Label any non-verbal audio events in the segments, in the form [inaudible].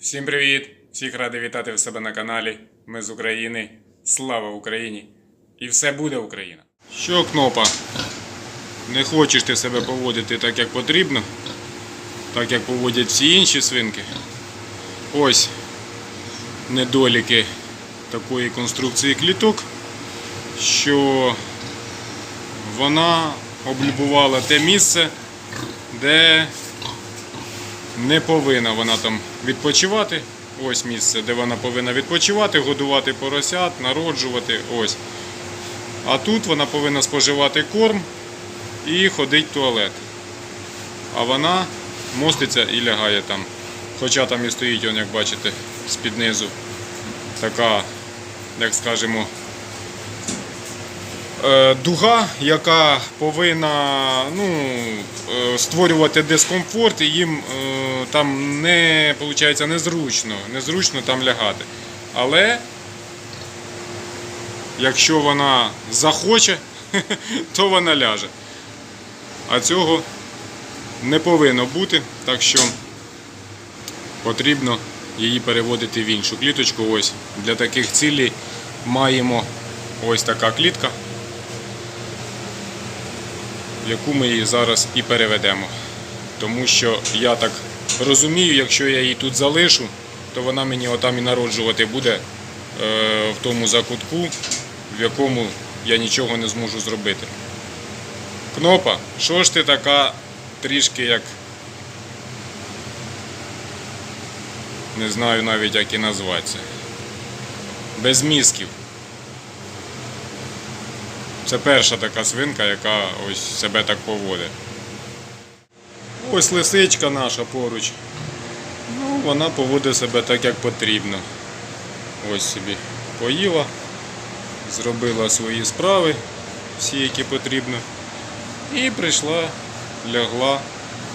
Всім привіт! Всіх радий вітати в себе на каналі. Ми з України. Слава Україні! І все буде Україна! Що, кнопа? Не хочеш ти себе поводити так, як потрібно, так як поводять всі інші свинки. Ось недоліки такої конструкції кліток, що вона облюбувала те місце, де не повинна вона там відпочивати. Ось місце, де вона повинна відпочивати, годувати поросят, народжувати. Ось. А тут вона повинна споживати корм і ходить в туалет. А вона моститься і лягає там. Хоча там і стоїть, як бачите, з-під низу така, як скажемо, дуга, яка повинна ну, е, створювати дискомфорт, і їм е, там не виходить незручно, незручно там лягати. Але якщо вона захоче, [laughs] то вона ляже. А цього не повинно бути, так що потрібно її переводити в іншу кліточку. Ось для таких цілей маємо ось така клітка яку ми її зараз і переведемо. Тому що я так розумію, якщо я її тут залишу, то вона мені отам і народжувати буде е, в тому закутку, в якому я нічого не зможу зробити. Кнопа, що ж ти така трішки як. Не знаю навіть як і назватися. Без мізків. Це перша така свинка, яка ось себе так поводить. Ось лисичка наша поруч. Ну, вона поводить себе так, як потрібно. Ось собі поїла, зробила свої справи, всі, які потрібно. І прийшла, лягла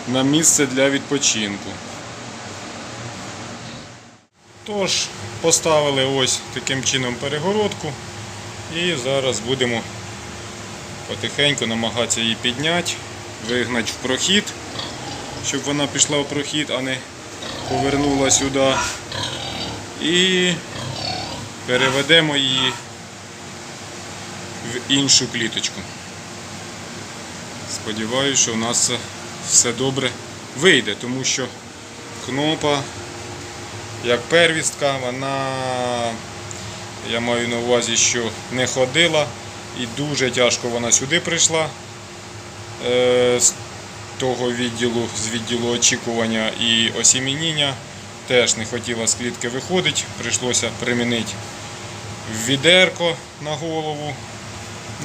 на місце для відпочинку. Тож, поставили ось таким чином перегородку і зараз будемо потихеньку намагатися її підняти, вигнати в прохід, щоб вона пішла в прохід, а не повернула сюди. І переведемо її в іншу кліточку. Сподіваюсь, що в нас все добре вийде, тому що кнопа, як первістка, вона, я маю на увазі, що не ходила. І дуже тяжко вона сюди прийшла е, з того відділу, з відділу очікування і осімініння. Теж не хотіла з клітки виходити, прийшлося примінити відерко на голову.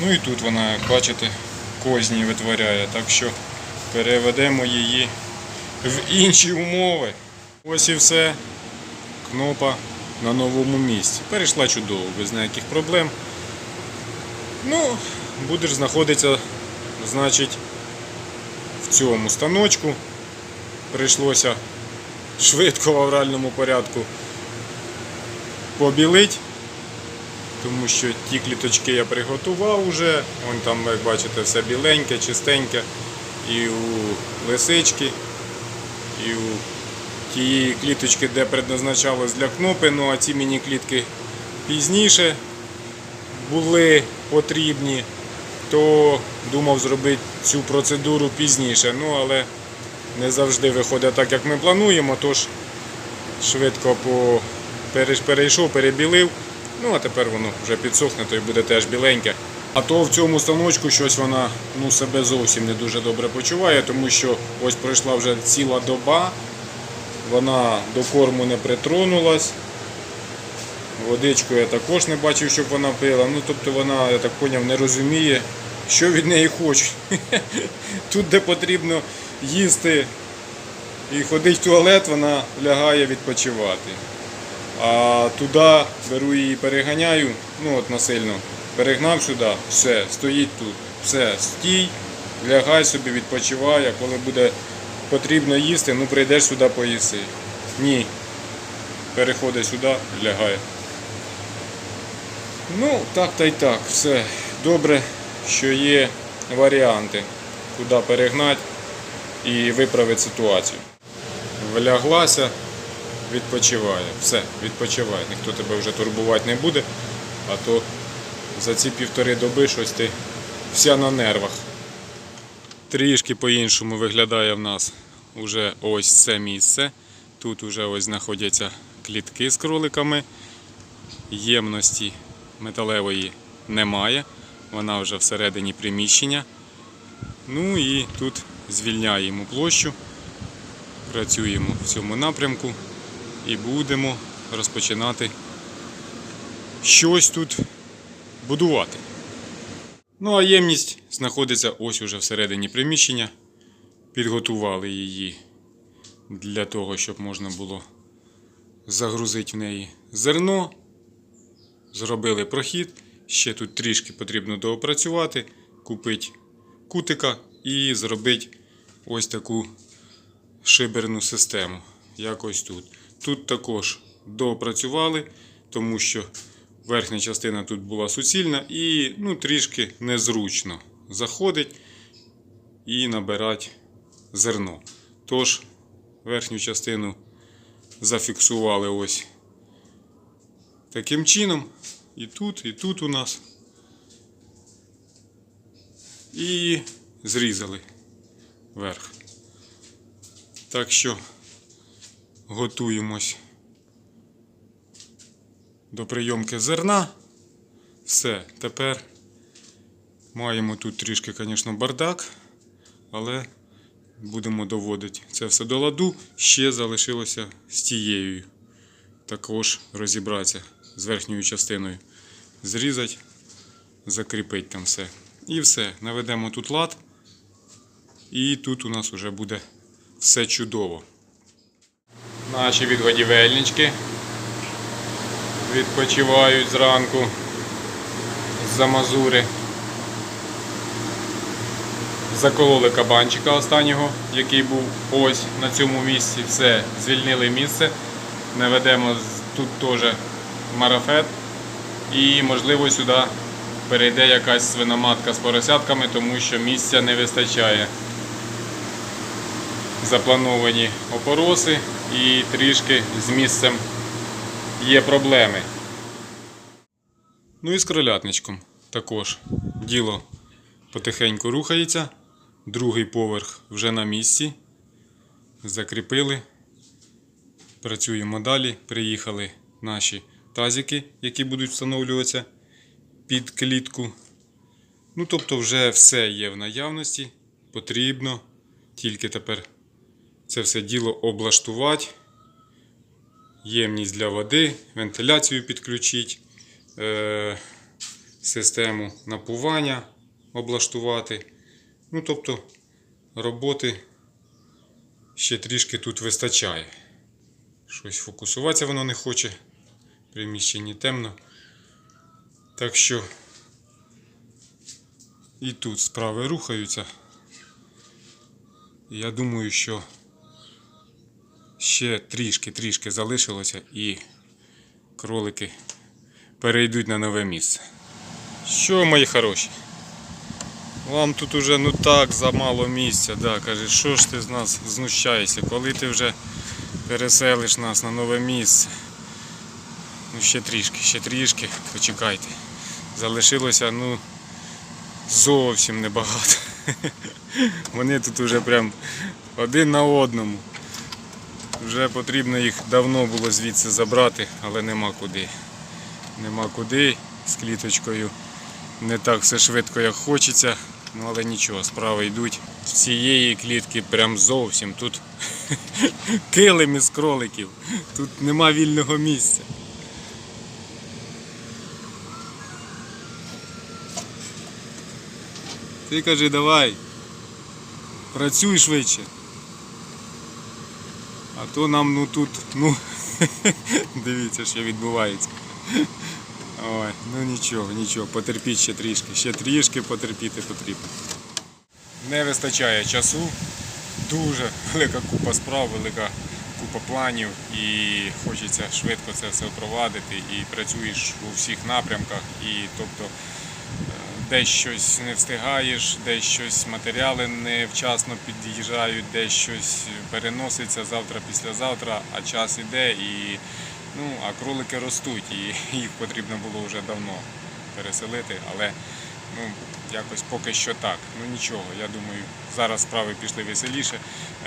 Ну і тут вона, як бачите, козні витворяє. Так що переведемо її в інші умови. Ось і все. Кнопа на новому місці. Перейшла чудово, без ніяких проблем. Ну, будеш знаходитися, значить, в цьому станочку. Прийшлося швидко в авральному порядку побілити, тому що ті кліточки я приготував вже. Вон там, як бачите, все біленьке, чистеньке. І у лисички, і у тієї кліточки, де предназначалось для кнопи, ну а ці міні-клітки пізніше були потрібні, то думав зробити цю процедуру пізніше. Ну, але не завжди виходить так, як ми плануємо, тож швидко по... перейшов, перебілив. Ну, а тепер воно вже підсохне, то й буде теж біленьке. А то в цьому станочку щось вона ну, себе зовсім не дуже добре почуває, тому що ось пройшла вже ціла доба, вона до корму не притронулась. Водичку я також не бачив, щоб вона пила. Ну, тобто вона, я так зрозумів, не розуміє, що від неї хочуть. [laughs] Тут, де потрібно їсти і ходити в туалет, вона лягає відпочивати. А туди беру її, переганяю, ну от насильно. Перегнав сюди, все, стоїть тут, все, стій, лягай собі, відпочивай, а коли буде потрібно їсти, ну прийдеш сюди поїси. Ні. Переходить сюди, лягає. Ну, так та й так, все. Добре, що є варіанти, куди перегнати і виправити ситуацію. Вляглася, відпочиває. Все, відпочивай. Ніхто тебе вже турбувати не буде, а то за ці півтори доби щось ти вся на нервах. Трішки по-іншому виглядає в нас уже ось це місце. Тут уже ось знаходяться клітки з кроликами. Ємності металевої немає. Вона вже всередині приміщення. Ну і тут звільняємо площу, працюємо в цьому напрямку і будемо розпочинати щось тут будувати. Ну а ємність знаходиться ось уже всередині приміщення. Підготували її для того, щоб можна було загрузити в неї зерно. Зробили прохід. Ще тут трішки потрібно доопрацювати, купити кутика і зробити ось таку шиберну систему. Якось тут. Тут також доопрацювали, тому що верхня частина тут була суцільна і ну, трішки незручно заходить і набирати зерно. Тож верхню частину зафіксували ось таким чином. І тут, і тут у нас. І зрізали верх. Так що готуємось до прийомки зерна. Все, тепер маємо тут трішки, звісно, бардак, але будемо доводити це все до ладу. Ще залишилося з тією. Також розібратися з верхньою частиною. Зрізати, закріпити там все. І все. Наведемо тут лад. І тут у нас вже буде все чудово. Наші відгодівельнички відпочивають зранку з-за мазури. Закололи кабанчика останнього, який був ось на цьому місці. Все, звільнили місце. Наведемо тут теж марафет. І можливо сюди перейде якась свиноматка з поросятками, тому що місця не вистачає. Заплановані опороси і трішки з місцем є проблеми. Ну і з кролятничком також діло потихеньку рухається. Другий поверх вже на місці. Закріпили. Працюємо далі. Приїхали наші тазики, які будуть встановлюватися під клітку. Ну, тобто, вже все є в наявності. Потрібно тільки тепер це все діло облаштувати. Ємність для води, вентиляцію підключити, е- систему напування облаштувати. Ну, тобто, роботи ще трішки тут вистачає. Щось фокусуватися воно не хоче. Приміщенні темно. Так що і тут справи рухаються. Я думаю, що ще трішки-трішки залишилося і кролики перейдуть на нове місце. Що, мої хороші? Вам тут уже ну так замало місця, да, каже, що ж ти з нас знущаєшся, коли ти вже переселиш нас на нове місце. Ну ще трішки, ще трішки, почекайте. Залишилося ну зовсім небагато. [laughs] Вони тут уже прям один на одному. Вже потрібно їх давно було звідси забрати, але нема куди. Нема куди з кліточкою. Не так все швидко, як хочеться. Ну але нічого, справи йдуть. З цієї клітки прям зовсім. Тут [laughs] килим із кроликів. Тут нема вільного місця. Ти кажи, давай. Працюй швидше. А то нам ну тут, ну, [laughs] дивіться, що відбувається. Ой, ну нічого, нічого, потерпіть ще трішки, ще трішки потерпіти потрібно. Не вистачає часу, дуже велика купа справ, велика купа планів і хочеться швидко це все впровадити і працюєш у всіх напрямках. І тобто е, десь щось не встигаєш, десь щось матеріали невчасно під'їжджають, десь щось переноситься завтра, післязавтра, а час іде і ну, а кролики ростуть, і [laughs] їх потрібно було вже давно переселити, але ну, якось поки що так. Ну нічого, я думаю, зараз справи пішли веселіше.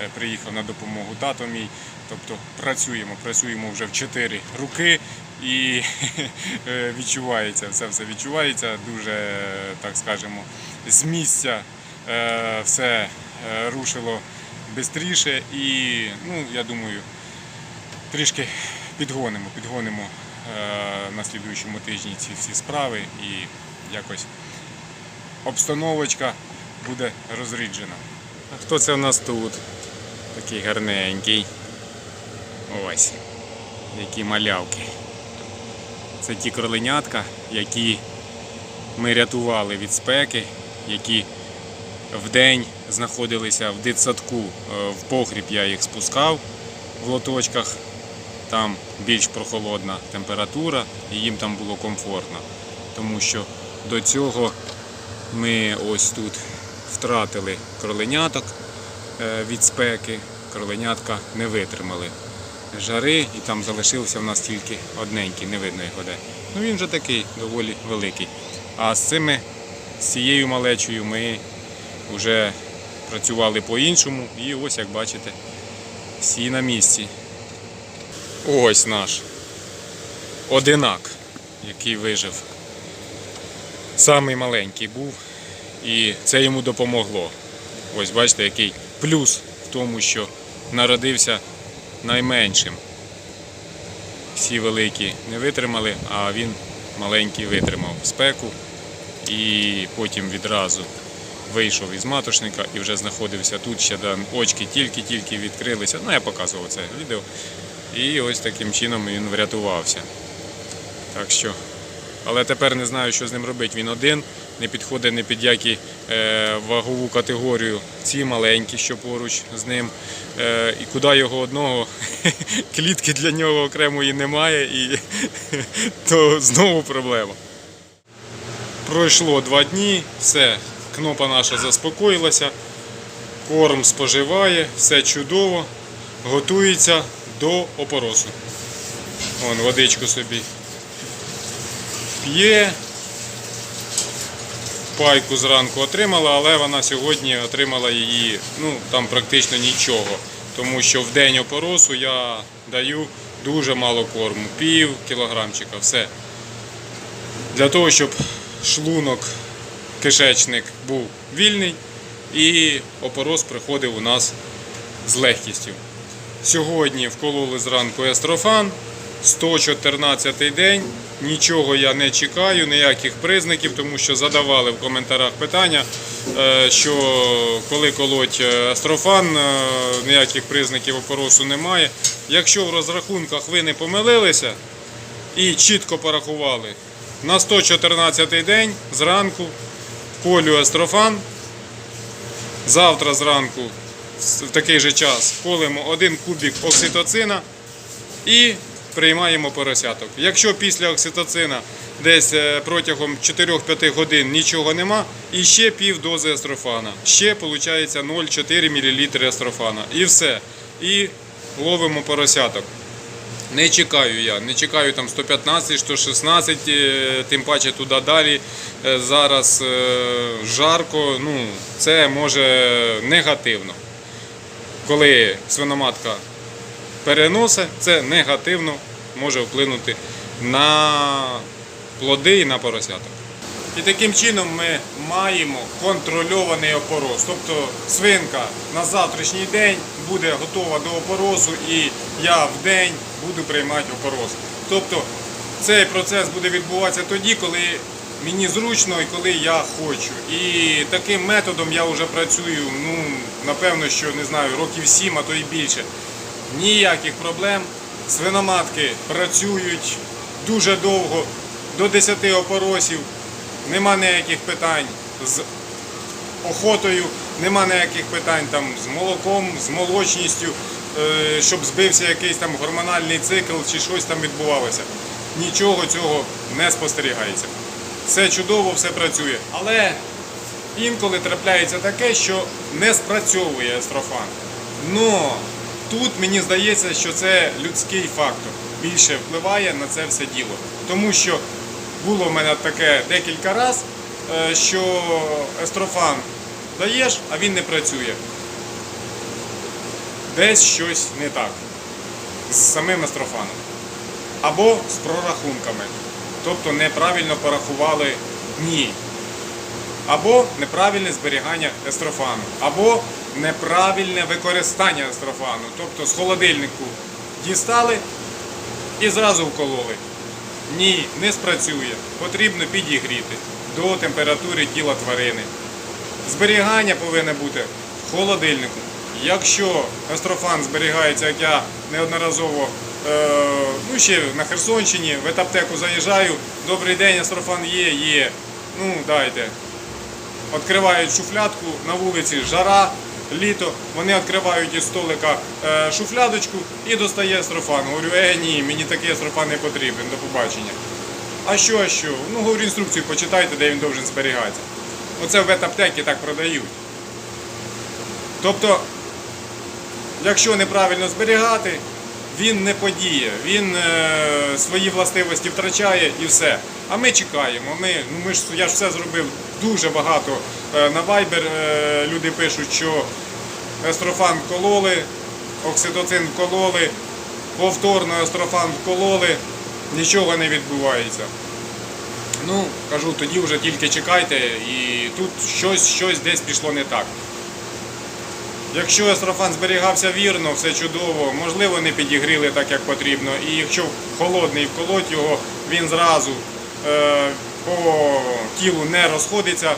Е, Приїхав на допомогу тато мій. Тобто працюємо, працюємо вже в чотири руки і [laughs] е, відчувається, все все відчувається. Дуже, так скажемо, з місця е, все е, рушило швидше і ну, я думаю, трішки підгонимо, підгонимо на слідуючому тижні ці всі справи і якось обстановочка буде розріджена. А хто це в нас тут? Такий гарненький. Ось. Які малявки. Це ті кроленятка, які ми рятували від спеки, які вдень знаходилися в дитсадку. Е, В погріб я їх спускав в лоточках. Там більш прохолодна температура і їм там було комфортно. Тому що до цього ми ось тут втратили кроленяток е, від спеки. Кроленятка не витримали жари і там залишився в нас тільки одненький, не видно його де. Ну він вже такий доволі великий. А з цими, з цією малечою ми вже працювали по-іншому і ось як бачите, всі на місці. Ось наш одинак, який вижив. Самий маленький був, і це йому допомогло. Ось бачите, який плюс в тому, що народився найменшим. Всі великі не витримали, а він маленький витримав спеку і потім відразу вийшов із матошника і вже знаходився тут, ще очки тільки-тільки відкрилися. Ну, я показував це відео. І ось таким чином він врятувався. Так що, але тепер не знаю, що з ним робити. Він один, не підходить ні під які е, вагову категорію. Ці маленькі, що поруч з ним. Е, і куди його одного, [laughs] клітки для нього окремої немає, і [laughs] то знову проблема. Пройшло два дні, все, кнопа наша заспокоїлася, корм споживає, все чудово, готується до опоросу. Вон водичку собі п'є. Пайку зранку отримала, але вона сьогодні отримала її ну, там практично нічого. Тому що в день опоросу я даю дуже мало корму, пів кілограмчика, все. Для того, щоб шлунок, кишечник був вільний і опорос приходив у нас з легкістю. Сьогодні вкололи зранку естрофан, 114 день. Нічого я не чекаю, ніяких признаків, тому що задавали в коментарях питання, е, що коли колоть е, естрофан, е, ніяких признаків опоросу немає. Якщо в розрахунках ви не помилилися і чітко порахували, на 114-й день зранку колю естрофан, завтра зранку в такий же час колимо один кубик окситоцина і приймаємо поросяток. Якщо після окситоцина десь е, протягом 4-5 годин нічого нема, і ще пів дози естрофана. Ще виходить 0,4 мл естрофана. І все. І ловимо поросяток. Не чекаю я, не чекаю там 115, 116, е, тим паче туди далі. Е, Зараз жарко, ну це може негативно. Коли свиноматка переносить, це негативно може вплинути на плоди і на поросяток. І таким чином ми маємо контрольований опорос. Тобто свинка на завтрашній день буде готова до опоросу і я в день буду приймати опорос. Тобто цей процес буде відбуватися тоді, коли мені зручно і коли я хочу. І таким методом я вже працюю, ну, напевно, що не знаю, років 7, а то і більше. Ніяких проблем. Свиноматки працюють дуже довго, до 10 опоросів. Нема ніяких питань з охотою, нема ніяких питань там з молоком, з молочністю, е, щоб збився якийсь там гормональний цикл чи щось там відбувалося. Нічого цього не спостерігається. все чудово, все працює. Але інколи трапляється таке, що не спрацьовує естрофан. Но тут мені здається, що це людський фактор більше впливає на це все діло. Тому що було в мене таке декілька разів, що естрофан даєш, а він не працює. Десь щось не так з самим естрофаном. Або з прорахунками. Тобто неправильно порахували дні. Або неправильне зберігання естрофану, або неправильне використання естрофану. Тобто з холодильнику дістали і зразу вкололи. Ні, не спрацює. Потрібно підігріти до температури тіла тварини. Зберігання повинне бути в холодильнику. Якщо естрофан зберігається, як я неодноразово е, ну ще на Херсонщині, в етаптеку заїжджаю, добрий день, естрофан є, є. Ну, дайте. Відкривають шуфлядку на вулиці, жара, літо. Вони відкривають із столика е, шуфлядочку і достає естрофан. Говорю, е, ні, мені такий естрофан не потрібен, до побачення. А що, а що? Ну, говорю, інструкцію почитайте, де він должен зберігатися. Оце в ветаптекі так продають. Тобто, якщо неправильно зберігати, він не подіє, він е, свої властивості втрачає і все. А ми чекаємо. Ми, ну ми ж я ж все зробив дуже багато. Е, на Viber е, люди пишуть, що естрофан вкололи, окситоцин вкололи, повторно естрофан вкололи, нічого не відбувається. Ну, кажу, тоді вже тільки чекайте, і тут щось, щось десь пішло не так. Якщо естрофан зберігався вірно, все чудово, можливо, не підігріли так, як потрібно. І якщо холодний вколоть його, він зразу е, по тілу не розходиться,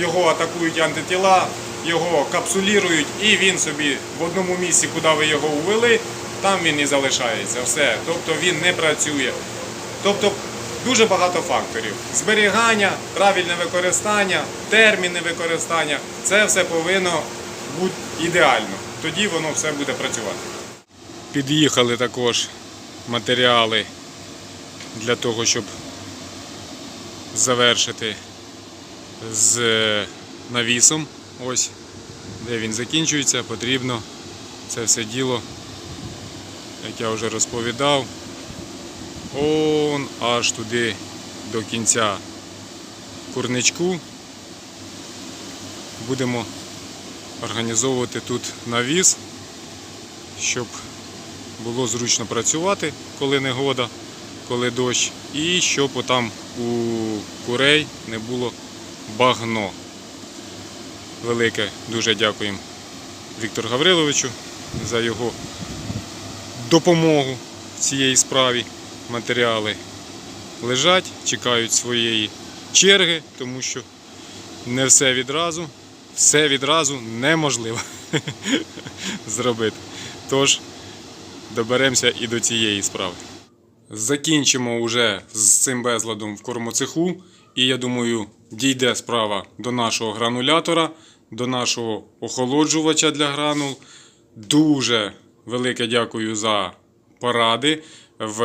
його атакують антитіла, його капсулірують, і він собі в одному місці, куди ви його увели, там він і залишається. Все. Тобто він не працює. Тобто дуже багато факторів. Зберігання, правильне використання, терміни використання це все повинно бути ідеально. Тоді воно все буде працювати. Під'їхали також матеріали для того, щоб завершити з навісом. Ось де він закінчується, потрібно це все діло, як я вже розповідав, он аж туди до кінця курничку. Будемо організовувати тут навіс, щоб було зручно працювати, коли негода, коли дощ, і щоб отам у курей не було багно. Велике дуже дякуємо Віктору Гавриловичу за його допомогу в цій справі. Матеріали лежать, чекають своєї черги, тому що не все відразу, все відразу неможливо [laughs] зробити. Тож доберемося і до цієї справи. Закінчимо вже з цим безладом в кормоцеху. І я думаю, дійде справа до нашого гранулятора, до нашого охолоджувача для гранул. Дуже велике дякую за поради. В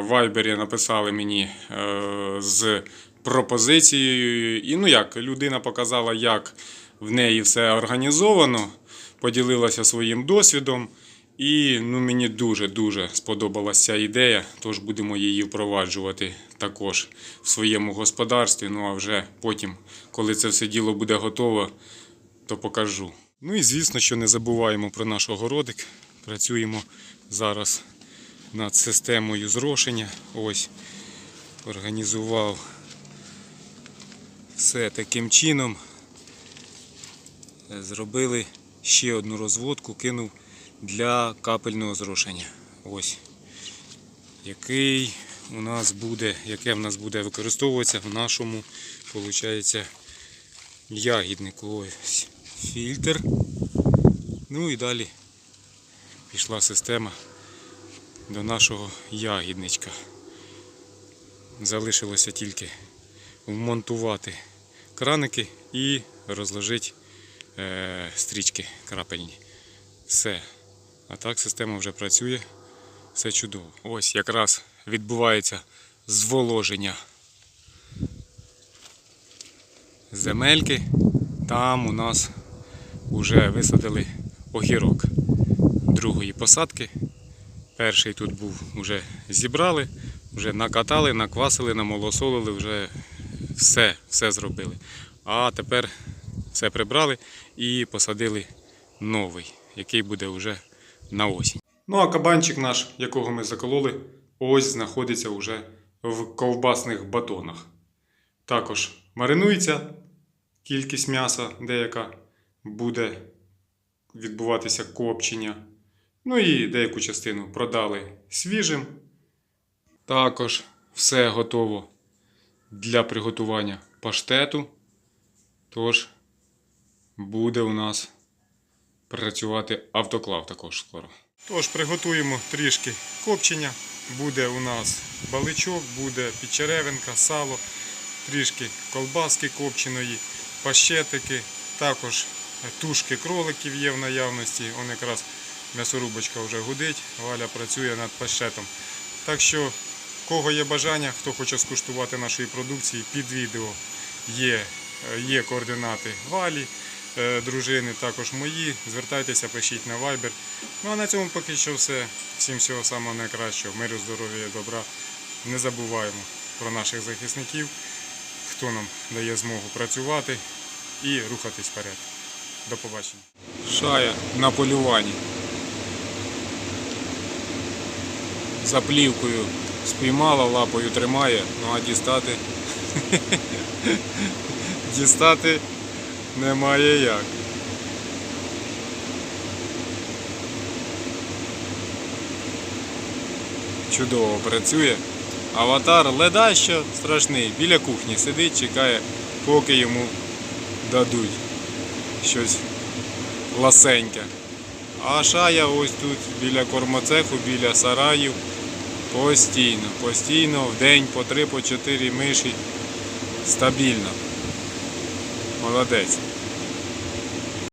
Вайбері написали мені е, з пропозицією. І ну як, людина показала, як в неї все організовано, поділилася своїм досвідом. І ну, мені дуже-дуже сподобалася ідея, тож будемо її впроваджувати також в своєму господарстві. Ну а вже потім, коли це все діло буде готово, то покажу. Ну і звісно, що не забуваємо про наш огородик. Працюємо зараз над системою зрошення. Ось організував все таким чином. Зробили ще одну розводку, кинув для капельного зрошення. Ось. Який у нас буде, яке в нас буде використовуватися в нашому, виходить, ягіднику. Фільтр. Ну і далі пішла система до нашого ягідничка. Залишилося тільки вмонтувати краники і розложити е, стрічки крапельні. Все. А так система вже працює. Все чудово. Ось якраз відбувається зволоження земельки. Там у нас вже висадили огірок другої посадки. Перший тут був, вже зібрали, вже накатали, наквасили, намолосолили, вже все, все зробили. А тепер все прибрали і посадили новий, який буде вже на осінь. Ну а кабанчик наш, якого ми закололи, ось знаходиться вже в ковбасних батонах. Також маринується кількість м'яса деяка, буде відбуватися копчення. Ну і деяку частину продали свіжим. Також все готово для приготування паштету. Тож буде у нас працювати автоклав також скоро. Тож приготуємо трішки копчення. Буде у нас баличок, буде підчеревинка, сало, трішки колбаски копченої, пащетики, також тушки кроликів є в наявності. Он якраз м'ясорубочка вже гудить, Валя працює над пащетом. Так що, кого є бажання, хто хоче скуштувати нашої продукції, під відео є, е, є координати Валі, дружини, також мої. Звертайтеся, пишіть на Viber. Ну а на цьому поки що все. Всім всього самого найкращого. Миру, здоров'я добра. Не забуваємо про наших захисників, хто нам дає змогу працювати і рухатись вперед. До побачення. Шая на полюванні. За плівкою спіймала, лапою тримає, ну а дістати. [laughs] дістати немає як. Чудово працює. Аватар ледащо страшний. Біля кухні сидить, чекає, поки йому дадуть щось ласеньке. А шая ось тут біля кормоцеху, біля сараїв. Постійно, постійно, в день по три, по чотири миші. Стабільно. Молодець.